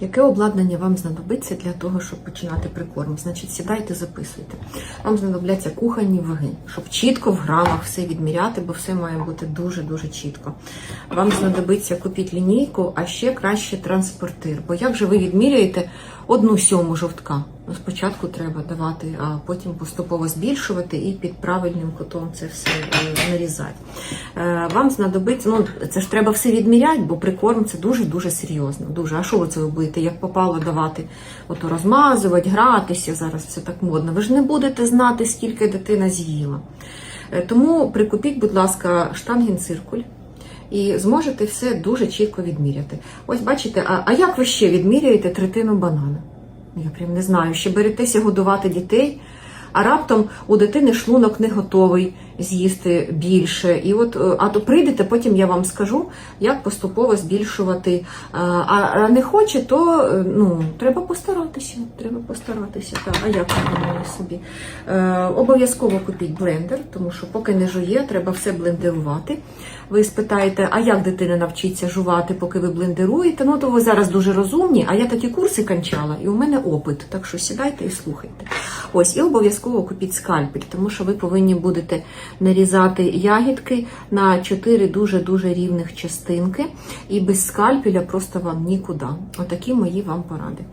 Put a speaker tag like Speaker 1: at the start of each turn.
Speaker 1: Яке обладнання вам знадобиться для того, щоб починати прикорм? Значить, сідайте, записуйте. Вам знадобляться кухонні ваги, щоб чітко в грамах все відміряти, бо все має бути дуже-дуже чітко. Вам знадобиться купіть лінійку, а ще краще транспортир. Бо як же ви відміряєте одну сьому жовтка? Спочатку треба давати, а потім поступово збільшувати і під правильним кутом це все е, нарізати. Е, Вам знадобиться, ну це ж треба все відміряти, бо прикорм це дуже-дуже серйозно. Дуже. А що ви це ви будете, як попало давати? Ото розмазувати, гратися. Зараз все так модно. Ви ж не будете знати, скільки дитина з'їла. Е, Тому прикупіть, будь ласка, штангенциркуль. І зможете все дуже чітко відміряти. Ось бачите, а, а як ви ще відміряєте третину банана? Я прям не знаю, ще беретеся годувати дітей, а раптом у дитини шлунок не готовий з'їсти більше. І от, е, а то прийдете, потім я вам скажу, як поступово збільшувати. А, а не хоче, то е, ну, треба постаратися. Треба постаратися. Так, а як ви собі? Е, обов'язково купіть блендер, тому що поки не жує, треба все блендерувати. Ви спитаєте, а як дитина навчиться жувати, поки ви блендеруєте? Ну, то ви зараз дуже розумні, а я такі курси кончала, і у мене опит. Так що сідайте і слухайте. Ось, і обов'язково купіть скальпель, тому що ви повинні будете нарізати ягідки на 4 дуже-дуже рівних частинки, і без скальпеля просто вам нікуди. Отакі мої вам поради.